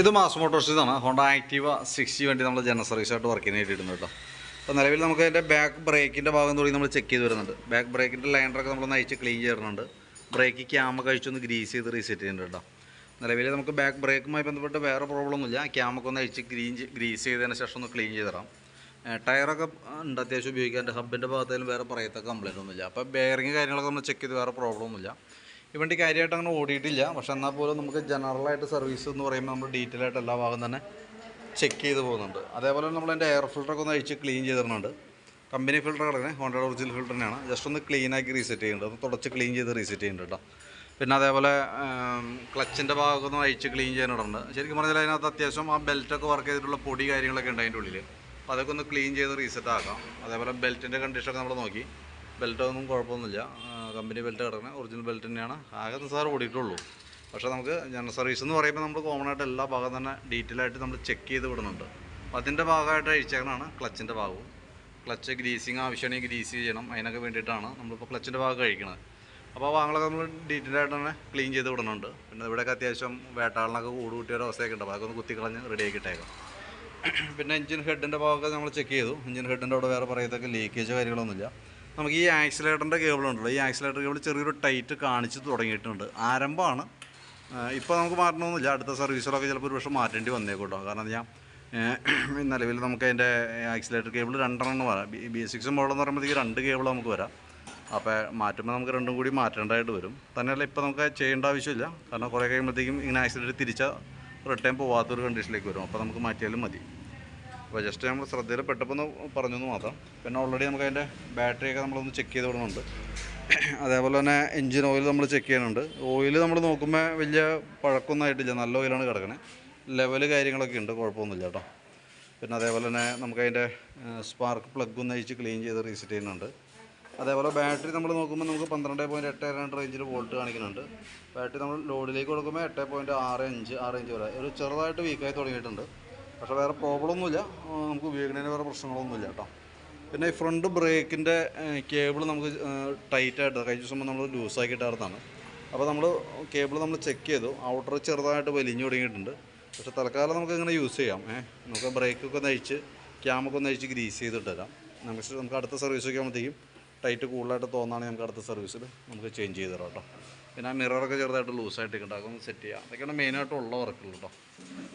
ഇത് മാസ് ആണ് Honda Activa sixty വേണ്ടി നമ്മൾ ജനറൽ സർവീസായിട്ട് വർക്കിന് വേണ്ടിയിട്ടുണ്ട് കേട്ടോ. അപ്പോൾ നിലവിൽ നമുക്ക് അതിന്റെ ബാക്ക് ബ്രേക്കിന്റെ ഭാഗം തുടങ്ങി നമ്മൾ ചെക്ക് ചെയ്ത് വരുന്നുണ്ട്. ബാക്ക് ബ്രേക്കിന്റെ ലൈനറൊക്കെ നമ്മൾ നയിച്ച് ക്ലീൻ ചെയ്യുന്നുണ്ട് ബ്രേക്ക് ക്യാമ കഴിച്ചൊന്ന് ഗ്രീസ് ചെയ്ത് റീസെറ്റ് ചെയ്യുന്നുണ്ട് കേട്ടോ. നിലവിൽ നമുക്ക് ബാക്ക് ബ്രേക്കുമായി ബന്ധപ്പെട്ട് വേറെ പ്രോബ്ലം ഒന്നുമില്ല ക്യാമൊക്കെ ഒന്ന് അഴിച്ച് ഗ്രീൻ ഗ്രീസ് ചെയ്തതിന് ശേഷം ഒന്ന് ക്ലീൻ ചെയ്ത് തരാം. ടയറൊക്കെ ഉണ്ട് അത്യാവശ്യം ഉപയോഗിക്കാൻ ഹബിന്റെ ഭാഗത്തായാലും വേറെ പറയത്തക്ക കംപ്ലൈന്റ് ഒന്നുമില്ല അപ്പോൾ ബെയറിങ് കാര്യങ്ങളൊക്കെ നമ്മൾ ചെക്ക് ചെയ്ത് വേറെ പ്രോബ്ലം ഒന്നുമില്ല ഈ വണ്ടി കാര്യമായിട്ട് അങ്ങനെ ഓടിയിട്ടില്ല. പക്ഷെ എന്നാൽ പോലും നമുക്ക് ജനറലായിട്ട് സർവീസ് എന്ന് പറയുമ്പോൾ നമ്മൾ ഡീറ്റെയിൽ ആയിട്ട് എല്ലാ ഭാഗം തന്നെ ചെക്ക് ചെയ്ത് പോകുന്നുണ്ട്. അതേപോലെ നമ്മൾ അതിന്റെ എയർ ഫിൽറ്ററൊക്കെ ഒന്ന് അഴിച്ച് ക്ലീൻ ചെയ്തിട്ടുണ്ട് കമ്പനി ഫിൽറ്റർ കിടക്കുന്നത് ഹോണ്ടയുടെ ഒറിജിനൽ ഫിൽറ്റർ തന്നെയാണ്. ജസ്റ്റ് ഒന്ന് ക്ലീൻ ആക്കി റീസെറ്റ് ചെയ്യുന്നുണ്ട് ഒന്ന് തുടച്ച് ക്ലീൻ ചെയ്ത് റീസെറ്റ് ചെയ്യുന്നുണ്ട് കേട്ടോ. പിന്നെ അതേപോലെ ക്ലച്ചിന്റെ ഭാഗമൊക്കെ ഒന്ന് അഴിച്ച് ക്ലീൻ ചെയ്യാനുണ്ട് ശരിക്കും പറഞ്ഞാൽ അതിനകത്ത് അത്യാവശ്യം ആ ബെൽറ്റൊക്കെ വർക്ക് ചെയ്തിട്ടുള്ള പൊടി കാര്യങ്ങളൊക്കെ ഉണ്ട് അതിന്റെ ഉള്ളിൽ അപ്പോൾ അതൊക്കെ ഒന്ന് ക്ലീൻ ചെയ്ത് റീസെറ്റ് ആക്കാം. അതേപോലെ ബെൽറ്റിന്റെ കണ്ടീഷനൊക്കെ നമ്മൾ നോക്കി. ബെൽറ്റ് ഒന്നും കുഴപ്പമൊന്നുമില്ല. കമ്പനി ബെൽറ്റ് കിടക്കണേ ഒറിജിനൽ ബെൽറ്റ് തന്നെയാണ്. ആകെ നിസ്സാർ ഓടിയിട്ടുള്ളൂ. പക്ഷേ നമുക്ക് ജനറൽ സർവീസ് എന്ന് പറയുമ്പോൾ നമ്മൾ കോമൺ ആയിട്ട് എല്ലാ ഭാഗം തന്നെ ഡീറ്റെയിൽ ആയിട്ട് നമ്മൾ ചെക്ക് ചെയ്ത് വിടുന്നുണ്ട്. അതിന്റെ ഭാഗമായിട്ട് അഴിച്ചേക്കണാണ് ക്ലച്ചിന്റെ ഭാഗവും. ക്ലച്ച് ഗ്രീസിങ് ആവശ്യമാണെങ്കിൽ ഗ്രീസ് ചെയ്യണം. അതിനൊക്കെ വേണ്ടിയിട്ടാണ് നമ്മളിപ്പോൾ ക്ലച്ചിന്റെ ഭാഗം കഴിക്കുന്നത് അപ്പോൾ ഭാഗങ്ങളൊക്കെ നമ്മൾ ഡീറ്റെയിൽ ആയിട്ട് തന്നെ ക്ലീൻ ചെയ്ത് വിടുന്നുണ്ട്. പിന്നെ ഇവിടെയൊക്കെ അത്യാവശ്യം വേട്ടാളിനൊക്കെ കൂട് കൂട്ടിയ ഒരു അവസ്ഥയൊക്കെ ഉണ്ട്. അതൊക്കെ ഒന്ന് കുത്തിക്കളഞ്ഞ് റെഡി ആക്കിയിട്ടേക്കാം പിന്നെ എഞ്ചിൻ ഹെഡിന്റെ ഭാഗമൊക്കെ നമ്മൾ ചെക്ക് ചെയ്തു. എഞ്ചിൻ ഹെഡിന്റെ അവിടെ വേറെ പറയത്തൊക്കെ ലീക്കേജ് കാര്യങ്ങളൊന്നുമില്ല. നമുക്ക് ഈ ആക്സിലേറ്ററിന്റെ കേബിൾ ഉണ്ടല്ലോ. ഈ ആക്സിലേറ്റർ കേബിൾ ചെറിയൊരു ടൈറ്റ് കാണിച്ച് തുടങ്ങിയിട്ടുണ്ട്. ആരംഭമാണ്. ഇപ്പോൾ നമുക്ക് മാറ്റണമെന്നില്ല അടുത്ത സർവീസിലൊക്കെ ചിലപ്പോൾ ഒരു പക്ഷേ മാറ്റേണ്ടി വന്നേക്കൂട്ടോ. കാരണം ഞാൻ നിലവിൽ നമുക്ക് അതിന്റെ ആക്സിലേറ്റർ കേബിൾ രണ്ടെണ്ണം വരാം. ബി സിക്സും എന്ന് പറയുമ്പോഴത്തേക്ക് രണ്ട് കേബിൾ നമുക്ക് വരാം. അപ്പോൾ മാറ്റുമ്പോൾ നമുക്ക് രണ്ടും കൂടി മാറ്റേണ്ടതായിട്ട് വരും. തന്നെയല്ല ഇപ്പോൾ നമുക്ക് ചെയ്യേണ്ട ആവശ്യമില്ല. കാരണം കുറേ കഴിയുമ്പോഴത്തേക്കും ഇങ്ങനെ ആക്സിലേറ്റർ തിരിച്ചാൽ റിട്ടേൺ പോവാത്തൊരു കണ്ടീഷനിലേക്ക് വരും. അപ്പോൾ നമുക്ക് മാറ്റിയാലും മതി. അപ്പോൾ ജസ്റ്റ് നമ്മൾ ശ്രദ്ധയിൽ പെട്ടപ്പോൾ ഒന്ന് പറഞ്ഞു മാത്രം. പിന്നെ ഓൾറെഡി നമുക്ക് അതിന്റെ ബാറ്ററിയൊക്കെ നമ്മളൊന്ന് ചെക്ക് ചെയ്ത് വിടുന്നുണ്ട് അതേപോലെ തന്നെ എൻജിൻ ഓയിൽ നമ്മൾ ചെക്ക് ചെയ്യുന്നുണ്ട്. ഓയിൽ നമ്മൾ നോക്കുമ്പോൾ വലിയ പഴക്കമൊന്നും ആയിട്ടില്ല നല്ല ഓയിലാണ് കിടക്കണേ. ലെവൽ കാര്യങ്ങളൊക്കെ ഉണ്ട്. കുഴപ്പമൊന്നുമില്ല കേട്ടോ. പിന്നെ അതേപോലെ തന്നെ നമുക്ക് അതിന്റെ സ്പാർക്ക് പ്ലഗ് ഒന്ന് അയച്ച് ക്ലീൻ ചെയ്ത് റീസെറ്റ് ചെയ്യുന്നുണ്ട്. അതേപോലെ ബാറ്ററി നമ്മൾ നോക്കുമ്പോൾ നമുക്ക് പന്ത്രണ്ട് പോയിന്റ് എട്ട് രണ്ട് റേഞ്ചിൽ വോൾട്ട് കാണിക്കുന്നുണ്ട്. ബാറ്ററി നമ്മൾ ലോഡിലേക്ക് കൊടുക്കുമ്പോൾ എട്ട് പോയിന്റ് ആറ് അഞ്ച് ആറ് അഞ്ച് വരെ. ഒരു ചെറുതായിട്ട് വീക്കായി തുടങ്ങിയിട്ടുണ്ട്. പക്ഷേ വേറെ പ്രോബ്ലം ഒന്നുമില്ല നമുക്ക് ഉപയോഗിക്കുന്നതിന് വേറെ പ്രശ്നങ്ങളൊന്നുമില്ല കേട്ടോ. പിന്നെ ഈ ഫ്രണ്ട് ബ്രേക്കിന്റെ കേബിൾ നമുക്ക് ടൈറ്റായിട്ട് കഴിഞ്ഞ ദിവസം നമ്മൾ ലൂസാക്കി ഇട്ടാർന്നാണ് അപ്പോൾ നമ്മൾ കേബിൾ നമ്മൾ ചെക്ക് ചെയ്തു. ഔട്ടർ ചെറുതായിട്ട് വലിഞ്ഞു തുടങ്ങിയിട്ടുണ്ട്. പക്ഷേ തൽക്കാലം നമുക്ക് ഇങ്ങനെ യൂസ് ചെയ്യാം. ഏഹ് നമുക്ക് ബ്രേക്കൊക്കെ നയിച്ച് ക്യാമൊക്കെ അഴിച്ച് ഗ്രീസ് ചെയ്തിട്ട് തരാം നമുക്ക് നമുക്ക് അടുത്ത സർവീസൊക്കെ ആകുമ്പോഴത്തേക്കും ടൈറ്റ് കൂടുതലായിട്ട് തോന്നുകയാണെങ്കിൽ നമുക്ക് അടുത്ത സർവീസിൽ നമുക്ക് ചേഞ്ച് ചെയ്ത് തരാം കേട്ടോ. പിന്നെ ആ മിററൊക്കെ ചെറുതായിട്ട് ലൂസായിട്ട് അതൊക്കെ സെറ്റ് ചെയ്യാം. അതൊക്കെയാണ് മെയിനായിട്ടുള്ള വർക്കുകൾ കേട്ടോ.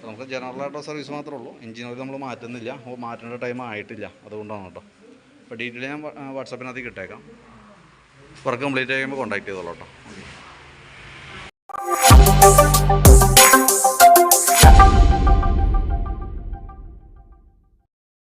അപ്പോൾ ജനറൽ ജനറലായിട്ടുള്ള സർവീസ് മാത്രമേ ഉള്ളൂ. എഞ്ചിൻ ഓയിൽ നമ്മൾ മാറ്റുന്നില്ല. അപ്പോൾ മാറ്റേണ്ട ടൈം ആയിട്ടില്ല. അതുകൊണ്ടാണ് കേട്ടോ. അപ്പോൾ ഡീറ്റെയിൽ ഞാൻ വാട്സാപ്പിനകത്ത് കിട്ടേക്കാം വർക്ക് കംപ്ലീറ്റ് ചെയ്യുമ്പോൾ കോൺടാക്ട് ചെയ്തോളൂ കേട്ടോ. ഓക്കെ